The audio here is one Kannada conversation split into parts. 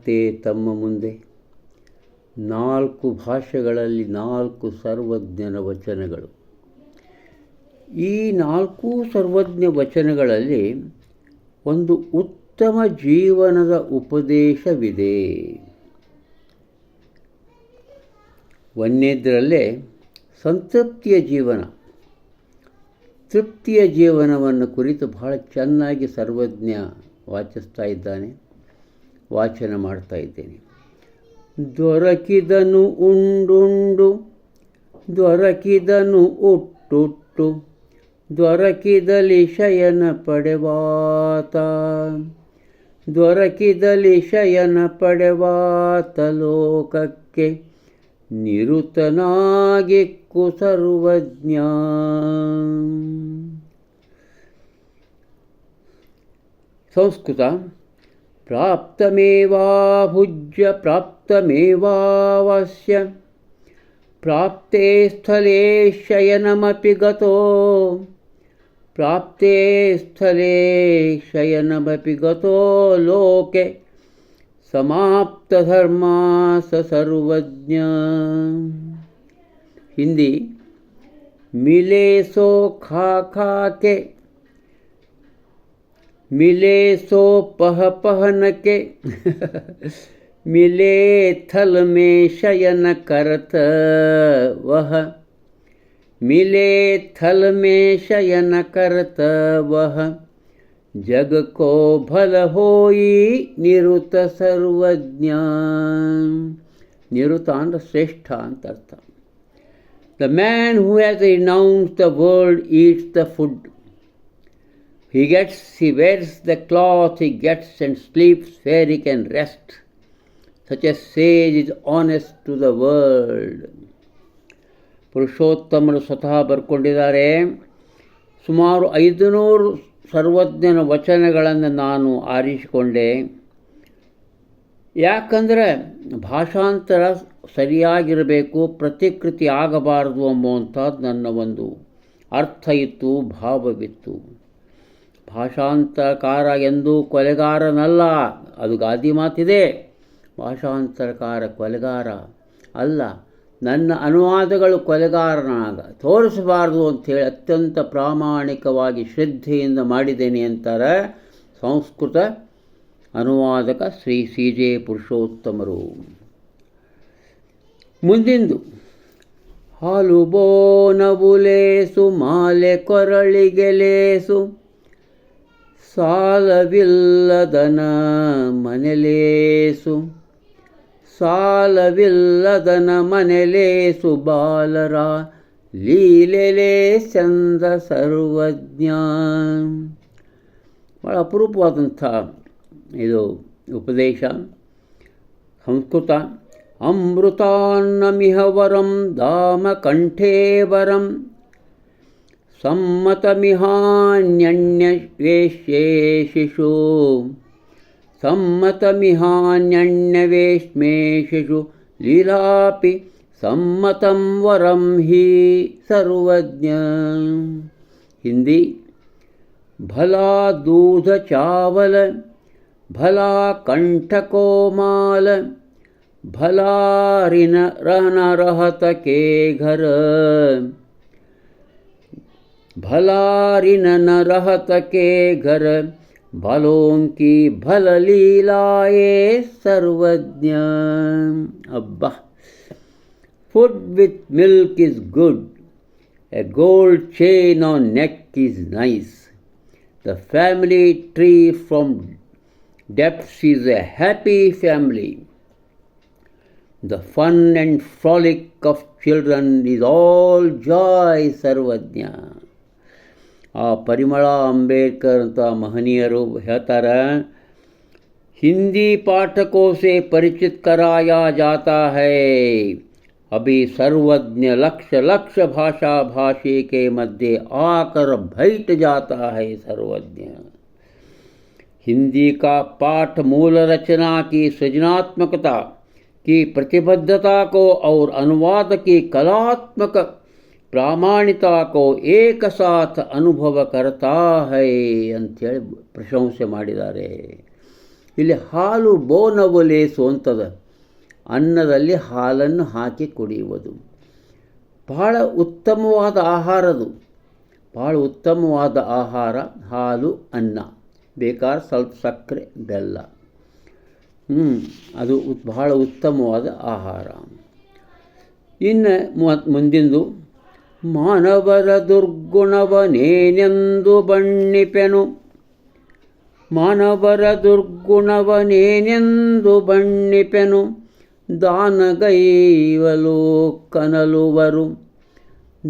ಮತ್ತೆ ತಮ್ಮ ಮುಂದೆ. ನಾಲ್ಕು ಭಾಷೆಗಳಲ್ಲಿ ನಾಲ್ಕು ಸರ್ವಜ್ಞನ ವಚನಗಳು. ಈ ನಾಲ್ಕು ಸರ್ವಜ್ಞ ವಚನಗಳಲ್ಲಿ ಒಂದು ಉತ್ತಮ ಜೀವನದ ಉಪದೇಶವಿದೆ. ಒಂದನೇದರಲ್ಲೇ ಸಂತೃಪ್ತಿಯ ಜೀವನ. ತೃಪ್ತಿಯ ಜೀವನವನ್ನು ಕುರಿತು ಬಹಳ ಚೆನ್ನಾಗಿ ಸರ್ವಜ್ಞ ವಾಚಿಸ್ತಾ ಇದ್ದಾನೆ. ವಾಚನ ಮಾಡ್ತಾ ಇದ್ದೇನೆ. ದೊರಕಿದನು ಉಂಡುಂಡು, ದೊರಕಿದನು ಉಟ್ಟುಟ್ಟು, ದೊರಕಿದಲ್ಲಿ ಶಯನ ಪಡೆವಾತ, ದೊರಕಿದಲ್ಲಿ ಶಯನ ಪಡೆವಾತ ಲೋಕಕ್ಕೆ ನಿರುತನಾಗಿ ಸರ್ವಜ್ಞ ಸಂಸ್ಕೃತ प्राप्तमेवाभुज्य प्राप्तमेवावस्य प्राप्ते स्थले शयनमपि गतो प्राप्ते स्थले शयनमपि गतो लोके समाप्तधर्मा स सर्वज्ञ हिंदी मिले सो खा खा के मिले सो पह पहन के। मिले थल में शयन करत वह। मिले थल में शयन करत वह। जग को भल होई निरुत सर्वज्ञ। निरुतांत श्रेष्ठ अंतर्थ the man who has renounce the world eats the food the gets, he wears the wears the cloth and gets where sleeps can rest. Such rest such is honest to the world ಪುರುಷೋತ್ತಮರು ಸ್ವತಃ ಬರ್ಕೊಂಡಿದ್ದಾರೆ ಸುಮಾರು ಐದುನೂರು ಸರ್ವಜ್ಞನ ವಚನಗಳನ್ನು ನಾನು ಆರಿಸಿಕೊಂಡೆ ಯಾಕಂದರೆ ಭಾಷಾಂತರ ಸರಿಯಾಗಿರಬೇಕು ಪ್ರತಿಕೃತಿ ಆಗಬಾರದು ಎಂಬುವಂಥದ್ದು ನನ್ನ ಒಂದು ಅರ್ಥ ಇತ್ತು ಭಾವವಿತ್ತು ಭಾಷಾಂತರಕಾರ ಎಂದೂ ಕೊಲೆಗಾರನಲ್ಲ. ಅದು ಗಾದಿ ಮಾತಿದೆ. ಭಾಷಾಂತರಕಾರ ಕೊಲೆಗಾರ ಅಲ್ಲ. ನನ್ನ ಅನುವಾದಗಳು ಕೊಲೆಗಾರನಾಗ ತೋರಿಸಬಾರ್ದು ಅಂಥೇಳಿ ಅತ್ಯಂತ ಪ್ರಾಮಾಣಿಕವಾಗಿ ಶ್ರದ್ಧೆಯಿಂದ ಮಾಡಿದ್ದೇನೆ ಅಂತಾರೆ ಸಂಸ್ಕೃತ ಅನುವಾದಕ ಶ್ರೀ ಸಿ ಜೆ ಪುರುಷೋತ್ತಮರು. ಮುಂದಿಂದು. ಹಾಲು ಬೋನವುಲೇಸು ಮಾಲೆ ಕೊರಳಿಗೆಲೇಸು ಸಾಲವಿಲ್ಲದನ ಮನೆಲೇಸು. ಸಾಲವಿಲ್ಲದನ ಮನೆಲೇಸು ಬಾಲರ ಲೀಲೆಲೇ ಚಂದ ಸರ್ವಜ್ಞ. ಭಾಳ ಅಪರೂಪವಾದಂಥ ಇದು ಉಪದೇಶ. ಸಂಸ್ಕೃತ. ಅಮೃತಾನ್ನಮಿಹ ವರಂ ದಾಮ ಕಂಠೇ ವರಂ. सम्मतमिहान्यण्यवेश्येषिषु सम्मतमिहान्यण्ण्यवेश्म्येषिषु लीलापि सम्मतं वरं हि सर्वज्ञ। हिन्दी। भला दूधचावल भला कण्ठकोमाल भलारिनरहनरहतकेघर। भलारिन न रहत के घर, भलों की भल लीलाए सर्वज्ञ। अब्बा। Food with milk is good a gold chain on neck is nice the family tree from depths is a happy family the fun and frolic of children is all joy Sarvajna. ಆ ಪರಿಮಳ ಅಂಬೇಡ್ಕರ್ ಅಂತ ಮಹನೀಯರು ಹೇಳ್ತಾರೆ हिंदी पाठकों से परिचित कराया जाता है अभी सर्वज्ञ लक्ष लक्ष भाषा भाषी के मध्य आकर बैठ जाता है सर्वज्ञ हिंदी का पाठ मूल रचना की सृजनात्मकता की प्रतिबद्धता को और अनुवाद की कलात्मक ಪ್ರಾಮಾಣಿತಾ ಕೋ ಏಕಸಾಥ ಅನುಭವ ಕರ್ತಾ ಹೈ ಅಂಥೇಳಿ ಪ್ರಶಂಸೆ ಮಾಡಿದ್ದಾರೆ. ಇಲ್ಲಿ ಹಾಲು ಬೋನವಲೇಸು ಅಂತದ. ಅನ್ನದಲ್ಲಿ ಹಾಲನ್ನು ಹಾಕಿ ಕುಡಿಯುವುದು. ಬಹಳ ಉತ್ತಮವಾದ ಆಹಾರದು ಭಾಳ ಉತ್ತಮವಾದ ಆಹಾರ ಹಾಲು, ಅನ್ನ. ಬೇಕಾದ ಸ್ವಲ್ಪ ಸಕ್ಕರೆ, ಬೆಲ್ಲ. ಹ್ಞೂ ಅದು ಬಹಳ ಉತ್ತಮವಾದ ಆಹಾರ. ಇನ್ನು ಮುಂದಿಂದು ಮಾನವರ ದುರ್ಗುಣವನೇನೆಂದು ಬಣ್ಣಿಪೆನು. ಮಾನವರ ದುರ್ಗುಣವನೇನೆಂದು ಬಣ್ಣಿಪೆನು. ದಾನಗೈವಲು ಕನಲುವರು.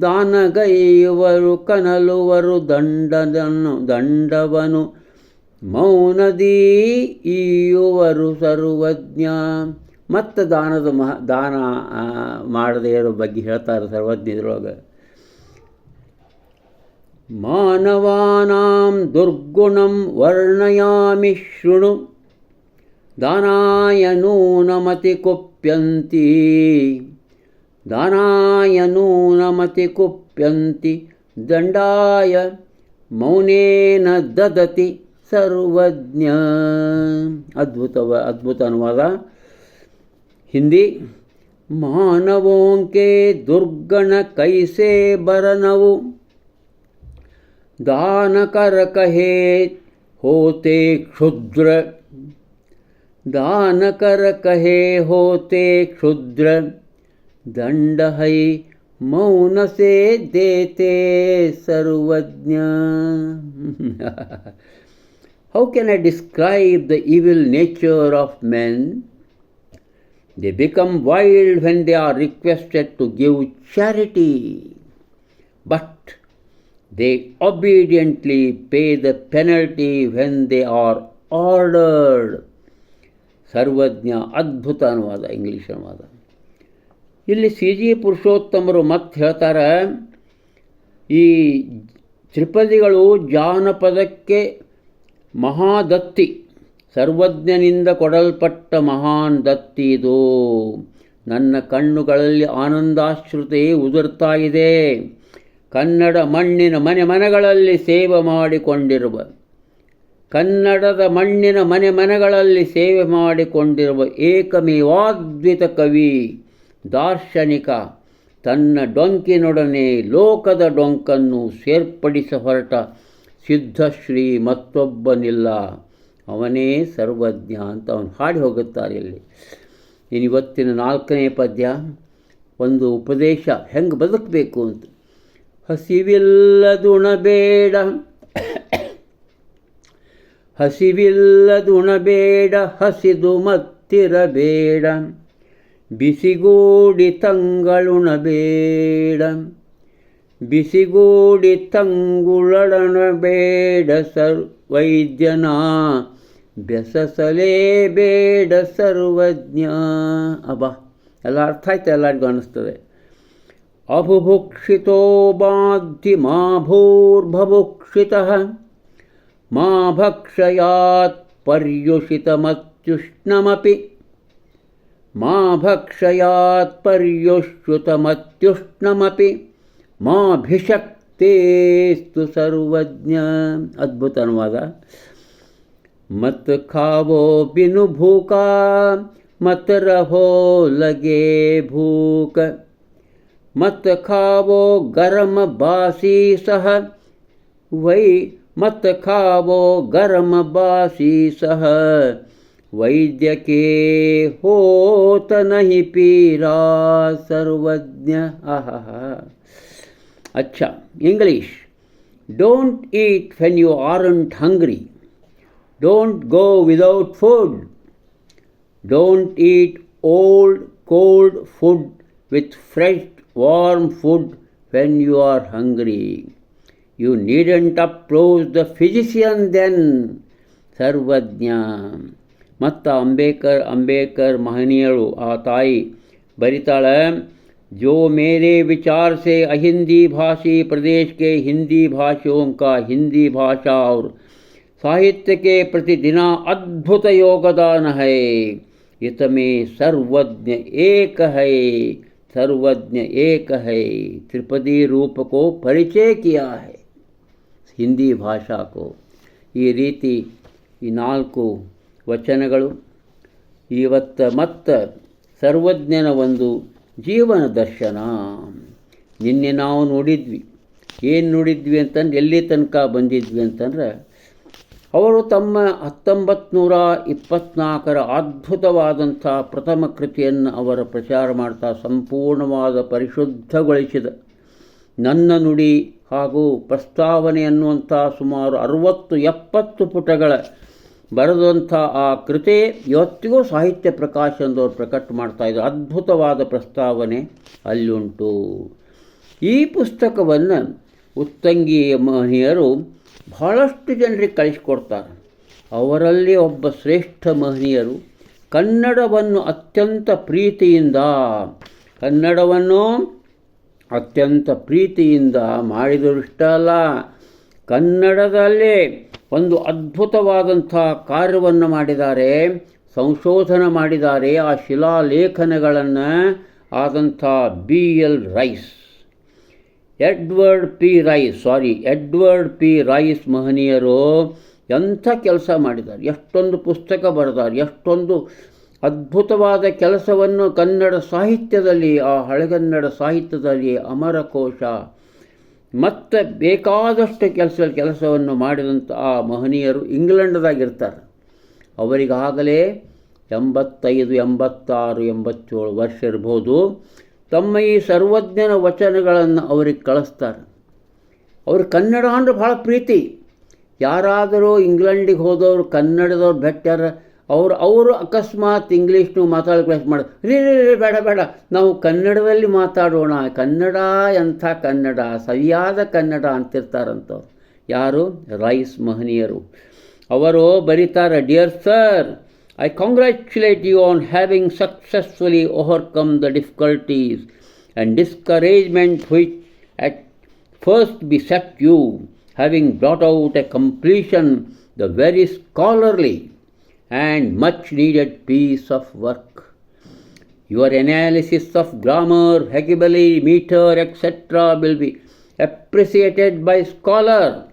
ದಾನಗೈವರು ಕನಲುವರು ದಂಡದನ್ನು ದಂಡವನು. ಮೌನದೀ ಈಯುವರು ಸರ್ವಜ್ಞ. ಮತ್ತು ದಾನದ ಮಹ ದಾನ ಮಾಡದೇ ಇರೋ ಬಗ್ಗೆ ಹೇಳ್ತಾರೆ ಸರ್ವಜ್ಞ ಇದ್ರೊಳಗೆ ವರ್ಣಯಾಮಿ ಶೃಣು. ದಾನಾಯ ನೂನಮತಿ ಕುಪ್ಯಂತಿ. ದಾನಾಯ ನೂನಮತಿ ಕುಪ್ಯಂತಿ. ದಂಡಾಯ ಮೌನೇನ ದದತಿ ಸರ್ವಜ್ಞ. ಅದ್ಭುತವ ಅದ್ಭುತ ಅನುವಾದ. ಹಿಂದಿ. ಮಾನವೋಂಕೆ ದುರ್ಗಣ ಕೈಸೆ ಬರನವು. दान कर कहे होते क्षुद्र। दान कर कहे होते क्षुद्र। दंड है मौन से देते Sarvajna. How can I describe the evil nature of man they become wild when they are requested to give charity but they obediently pay the penalty when they are ordered. Sarvajna ಅದ್ಭುತ ಅನುವಾದ ಇಂಗ್ಲೀಷ್ ಅನುವಾದ. ಇಲ್ಲಿ ಸಿ ಜಿ ಪುರುಷೋತ್ತಮರು ಮತ್ತೆ ಹೇಳ್ತಾರೆ, ಈ ತ್ರಿಪದಿಗಳು ಜಾನಪದಕ್ಕೆ ಮಹಾದತ್ತಿ, ಸರ್ವಜ್ಞನಿಂದ ಕೊಡಲ್ಪಟ್ಟ ಮಹಾನ್ ದತ್ತಿ ಇದು. ನನ್ನ ಕಣ್ಣುಗಳಲ್ಲಿ ಆನಂದಾಶ್ರುತೆ ಉದುರ್ತಾ ಇದೆ. ಕನ್ನಡ ಮಣ್ಣಿನ ಮನೆ ಮನೆಗಳಲ್ಲಿ ಸೇವೆ ಮಾಡಿಕೊಂಡಿರುವ, ಕನ್ನಡದ ಮಣ್ಣಿನ ಮನೆ ಮನೆಗಳಲ್ಲಿ ಸೇವೆ ಮಾಡಿಕೊಂಡಿರುವ ಏಕಮೇವಾದ್ವಿತ ಕವಿ ದಾರ್ಶನಿಕ ತನ್ನ ಡೊಂಕಿನೊಡನೆ ಲೋಕದ ಡೊಂಕನ್ನು ಸೇರ್ಪಡಿಸ ಹೊರಟ ಸಿದ್ಧಶ್ರೀ ಮತ್ತೊಬ್ಬನಿಲ್ಲ. ಅವನೇ ಸರ್ವಜ್ಞ ಅಂತ ಅವನು ಹಾಡಿ ಹೋಗುತ್ತಾರೆ ಇಲ್ಲಿ. ಇನ್ನು ಇವತ್ತಿನ ನಾಲ್ಕನೇ ಪದ್ಯ, ಒಂದು ಉಪದೇಶ ಹೆಂಗೆ ಬದುಕಬೇಕು ಅಂತ. ಹಸಿವಿಲ್ಲದುಣಬೇಡ. ಹಸಿವಿಲ್ಲದುಣಬೇಡ, ಹಸಿದು ಮತ್ತಿರಬೇಡ. ಬಿಸಿಗೂಡಿ ತಂಗಳುಣಬೇಡ. ಬಿಸಿಗೂಡಿ ತಂಗುಳಣಬೇಡ ಸರ್ ವೈದ್ಯನ ಬೆಸಸಲೇಬೇಡ ಸರ್ವಜ್ಞ. ಅಬ್ಬಾ, ಎಲ್ಲ ಅರ್ಥ ಆಯ್ತು? ಎಲ್ಲರಿಗೂ ಅನ್ನಿಸ್ತದೆ अबुभुक्षितो बाद्धि मा भूर्भुक्षितः मा भक्षयात् पर्युषितमत्युष्णमपि। मा भक्षयात् पर्युष्युतमत्युष्णमपि माभिषक्तेस्तु सर्वज्ञ। अद्भुत अनुवाद। मत खावो बिनु भूका, मत रहो लगे भूक। मत खावो गरम बासी सह। वै मत खावो गरम बासी सह। वैद्य के होत नहीं पीरा सर्वज्ञ। आह अच्छा English. Don't eat when you aren't hungry don't go without food don't eat old cold food with fresh warm food when you are hungry you needn't approach the physician then Sarvajna ಮತ್ತು ಅಂಬೇಕರ್ ಅಂಬೇಕರ್ ಮಹನೀಯಳು ಆ ತಾಯಿ ಬರಿತಾಳೆ जो मेरे विचार से अहिंदी भाषी प्रदेश के हिंदी भाषियों का हिंदी भाषा और साहित्य के प्रति दिना अद्भुत योगदान है इसमें सर्वज्ञ एक है सर्वज्ञ एक है त्रिपदी रूप को परिचय किया है ಹಿಂದಿ ಭಾಷಾ ಕೋ ಈ ರೀತಿ ಈ ನಾಲ್ಕು ವಚನಗಳು ಇವತ್ತು ಮತ್ತು ಸರ್ವಜ್ಞನ ಒಂದು ಜೀವನ ದರ್ಶನ ನಿನ್ನೆ ನಾವು ನೋಡಿದ್ವಿ ಏನು ನೋಡಿದ್ವಿ ಅಂತಂದ್ರೆ ಎಲ್ಲಿ ತನಕ ಬಂದಿದ್ವಿ ಅಂತಂದ್ರೆ ಅವರು ತಮ್ಮ ಹತ್ತೊಂಬತ್ತು ನೂರ ಇಪ್ಪತ್ತ್ನಾಲ್ಕರ ಅದ್ಭುತವಾದಂಥ ಪ್ರಥಮ ಕೃತಿಯನ್ನು ಅವರ ಪ್ರಚಾರ ಮಾಡ್ತಾ ಸಂಪೂರ್ಣವಾದ ಪರಿಶುದ್ಧಗೊಳಿಸಿದ. ನನ್ನ ನುಡಿ ಹಾಗೂ ಪ್ರಸ್ತಾವನೆ ಅನ್ನುವಂಥ ಸುಮಾರು ಅರುವತ್ತು ಎಪ್ಪತ್ತು ಪುಟಗಳ ಬರೆದಂಥ ಆ ಕೃತಿ ಇವತ್ತಿಗೂ ಸಾಹಿತ್ಯ ಪ್ರಕಾಶನದವರು ಪ್ರಕಟ ಮಾಡ್ತಾ ಇದ್ದ ಅದ್ಭುತವಾದ ಪ್ರಸ್ತಾವನೆ ಅಲ್ಲುಂಟು ಈ ಪುಸ್ತಕವನ್ನು ಉತ್ತಂಗಿ ಮಹನೀಯರು ಬಹಳಷ್ಟು ಜನರಿಗೆ ಕಳಿಸ್ಕೊಡ್ತಾರೆ. ಅವರಲ್ಲಿ ಒಬ್ಬ ಶ್ರೇಷ್ಠ ಮಹನೀಯರು, ಕನ್ನಡವನ್ನು ಅತ್ಯಂತ ಪ್ರೀತಿಯಿಂದ, ಕನ್ನಡವನ್ನು ಅತ್ಯಂತ ಪ್ರೀತಿಯಿಂದ ಮಾಡಿದರು ಇಷ್ಟ ಅಲ್ಲ. ಕನ್ನಡದಲ್ಲೇ ಒಂದು ಅದ್ಭುತವಾದಂಥ ಕಾರ್ಯವನ್ನು ಮಾಡಿದ್ದಾರೆ, ಸಂಶೋಧನೆ ಮಾಡಿದ್ದಾರೆ, ಆ ಶಿಲಾಲೇಖನಗಳನ್ನು ಆದಂಥ B L Rice. Edward P Rice, sorry, Edward P Rice ಮಹನೀಯರು ಎಂಥ ಕೆಲಸ ಮಾಡಿದ್ದಾರೆ, ಎಷ್ಟೊಂದು ಪುಸ್ತಕ ಬರೆದಾರೆ, ಎಷ್ಟೊಂದು ಅದ್ಭುತವಾದ ಕೆಲಸವನ್ನು ಕನ್ನಡ ಸಾಹಿತ್ಯದಲ್ಲಿ, ಆ ಹಳೆಗನ್ನಡ ಸಾಹಿತ್ಯದಲ್ಲಿ ಅಮರಕೋಶ. ಮತ್ತು ಬೇಕಾದಷ್ಟು ಕೆಲಸ, ಕೆಲಸವನ್ನು ಮಾಡಿದಂಥ ಆ ಮಹನೀಯರು ಇಂಗ್ಲೆಂಡ್ದಾಗಿರ್ತಾರೆ. ಅವರಿಗಾಗಲೇ ಎಂಬತ್ತೈದು, ಎಂಬತ್ತಾರು, ಎಂಬತ್ತೇಳು ವರ್ಷ ಇರ್ಬೋದು. ತಮ್ಮ ಈ ಸರ್ವಜ್ಞನ ವಚನಗಳನ್ನು ಅವ್ರಿಗೆ ಕಳಿಸ್ತಾರೆ. ಅವ್ರ ಕನ್ನಡ ಅಂದ್ರೆ ಭಾಳ ಪ್ರೀತಿ. ಯಾರಾದರೂ ಇಂಗ್ಲೆಂಡಿಗೆ ಹೋದವರು, ಕನ್ನಡದವ್ರು ಬೆಟ್ಟಾರ ಅವರು ಅವರು ಅಕಸ್ಮಾತ್ ಇಂಗ್ಲೀಷ್ನು ಮಾತಾಡೋ ಕ್ಲಾಸ್ ಮಾಡಿ. ರೀ ರೀ ಬೇಡ ಬೇಡ. ನಾವು ಕನ್ನಡದಲ್ಲಿ ಮಾತಾಡೋಣ. ಕನ್ನಡ ಎಂಥ ಕನ್ನಡ? ಸರಿಯಾದ ಕನ್ನಡ ಅಂತಿರ್ತಾರಂಥವ್ರು ಯಾರು? ರೈಸ್ ಮಹನೀಯರು. ಅವರು ಬರೀತಾರೆ, dear sir I congratulate you on having successfully overcome the difficulties and discouragement which at first beset you, having brought out a completion the very scholarly and much needed piece of work. Your analysis of grammar, vocabulary, meter, etc. will be appreciated by scholar,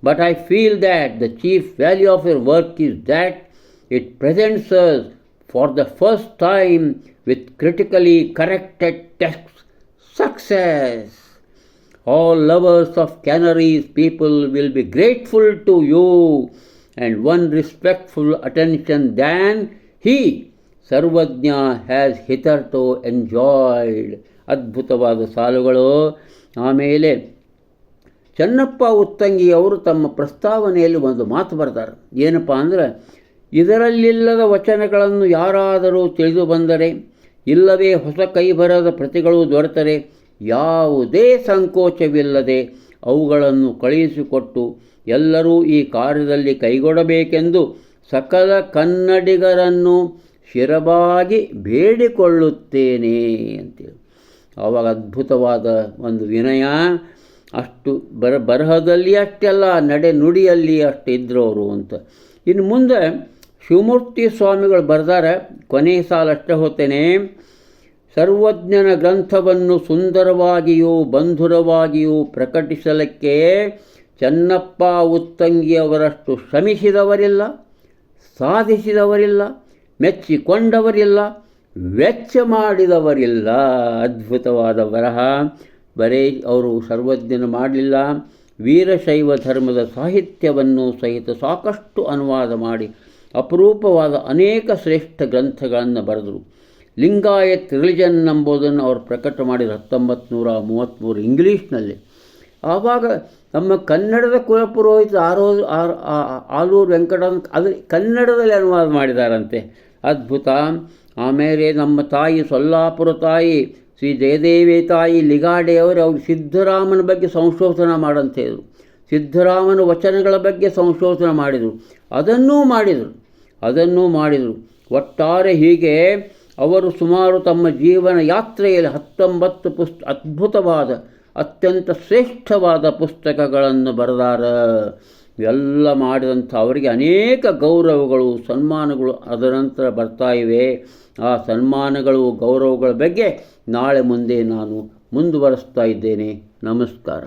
but I feel that the chief value of your work is that it presents us for the first time with critically corrected texts success. All lovers of canaries people will be grateful to you and one respectful attention than he, Sarvajna has hitherto enjoyed ಅದ್ಭುತವಾದ ಸಾಲುಗಳು ಆಮೇಲೆ ಚೆನ್ನಪ್ಪ ಉತ್ತಂಗಿ ಅವರು ತಮ್ಮ ಪ್ರಸ್ತಾವನೆಯಲ್ಲಿ ಒಂದು ಮಾತು ಬರ್ತಾರೆ ಏನಪ್ಪ ಅಂದರೆ ಇದರಲ್ಲಿಲ್ಲದ ವಚನಗಳನ್ನು ಯಾರಾದರೂ ತಿಳಿದು ಬಂದರೆ, ಇಲ್ಲವೇ ಹೊಸ ಕೈಬರದ ಪ್ರತಿಗಳು ದೊರೆತರೆ, ಯಾವುದೇ ಸಂಕೋಚವಿಲ್ಲದೆ ಅವುಗಳನ್ನು ಕಳುಹಿಸಿಕೊಟ್ಟು ಎಲ್ಲರೂ ಈ ಕಾರ್ಯದಲ್ಲಿ ಕೈಗೊಡಬೇಕೆಂದು ಸಕಲ ಕನ್ನಡಿಗರನ್ನು ಶಿರಬಾಗಿ ಬೇಡಿಕೊಳ್ಳುತ್ತೇನೆ ಅಂತೇಳಿ. ಅವಾಗ ಅದ್ಭುತವಾದ ಒಂದು ವಿನಯ. ಅಷ್ಟು ಬರ, ಬರಹದಲ್ಲಿ ಅಷ್ಟೆಲ್ಲ ನಡೆ ನುಡಿಯಲ್ಲಿ ಅಷ್ಟು ಅವರು ಅಂತ. ಇನ್ನು ಮುಂದೆ ಶಿವಮೂರ್ತಿ ಸ್ವಾಮಿಗಳು ಬರೆದಾರೆ, ಕೊನೆಯ ಸಾಲ ಅಷ್ಟೇ ಹೋಗ್ತೇನೆ. ಸರ್ವಜ್ಞನ ಗ್ರಂಥವನ್ನು ಸುಂದರವಾಗಿಯೂ ಬಂಧುರವಾಗಿಯೂ ಪ್ರಕಟಿಸಲಿಕ್ಕೆ ಚೆನ್ನಪ್ಪ ಉತ್ತಂಗಿಯವರಷ್ಟು ಶ್ರಮಿಸಿದವರಿಲ್ಲ, ಸಾಧಿಸಿದವರಿಲ್ಲ, ಮೆಚ್ಚಿಕೊಂಡವರಿಲ್ಲ, ವೆಚ್ಚ ಮಾಡಿದವರಿಲ್ಲ. ಅದ್ಭುತವಾದ ಬರಹ. ಬರೇ, ಅವರು ಸರ್ವಜ್ಞನ ಮಾಡಲಿಲ್ಲ. ವೀರಶೈವ ಧರ್ಮದ ಸಾಹಿತ್ಯವನ್ನು ಸಹಿತ ಸಾಕಷ್ಟು ಅನುವಾದ ಮಾಡಿ ಅಪರೂಪವಾದ ಅನೇಕ ಶ್ರೇಷ್ಠ ಗ್ರಂಥಗಳನ್ನು ಬರೆದರು. ಲಿಂಗಾಯತ್ ರಿಲಿಜನ್ ಎಂಬುದನ್ನು ಅವರು ಪ್ರಕಟ ಮಾಡಿದ ಹತ್ತೊಂಬತ್ತು ನೂರ ಮೂವತ್ತ್ಮೂರು ಇಂಗ್ಲೀಷ್ನಲ್ಲಿ. ಆವಾಗ ನಮ್ಮ ಕನ್ನಡದ ಕುಲಪುರೋಹಿತ ಆರೋ ಆಲೂರು ವೆಂಕಟ ಅದು ಕನ್ನಡದಲ್ಲಿ ಅನುವಾದ ಮಾಡಿದಾರಂತೆ. ಅದ್ಭುತ. ಆಮೇಲೆ ನಮ್ಮ ತಾಯಿ ಸೊಲ್ಲಾಪುರ ತಾಯಿ, ಶ್ರೀ ಜಯದೇವಿ ತಾಯಿ ಲಿಗಾಡೆಯವರು ಅವರು ಸಿದ್ಧರಾಮನ ಬಗ್ಗೆ ಸಂಶೋಧನೆ ಮಾಡಂತ ಹೇಳಿದರು ಸಿದ್ಧರಾಮನ ವಚನಗಳ ಬಗ್ಗೆ ಸಂಶೋಧನೆ ಮಾಡಿದರು. ಅದನ್ನೂ ಮಾಡಿದರು. ಅದನ್ನೂ ಮಾಡಿದರು. ಒಟ್ಟಾರೆ ಹೀಗೆ ಅವರು ಸುಮಾರು ತಮ್ಮ ಜೀವನ ಯಾತ್ರೆಯಲ್ಲಿ ಹತ್ತೊಂಬತ್ತು ಪುಸ್ತ, ಅದ್ಭುತವಾದ, ಅತ್ಯಂತ ಶ್ರೇಷ್ಠವಾದ ಪುಸ್ತಕಗಳನ್ನು ಬರೆದಾರ. ಎಲ್ಲ ಮಾಡಿದಂಥ ಅವರಿಗೆ ಅನೇಕ ಗೌರವಗಳು, ಸನ್ಮಾನಗಳು ಅದರ ನಂತರ ಬರ್ತಾ ಇವೆ. ಆ ಸನ್ಮಾನಗಳು, ಗೌರವಗಳ ಬಗ್ಗೆ ನಾಳೆ ಮುಂದೆ ನಾನು ಮುಂದುವರೆಸ್ತಾ ಇದ್ದೇನೆ. ನಮಸ್ಕಾರ.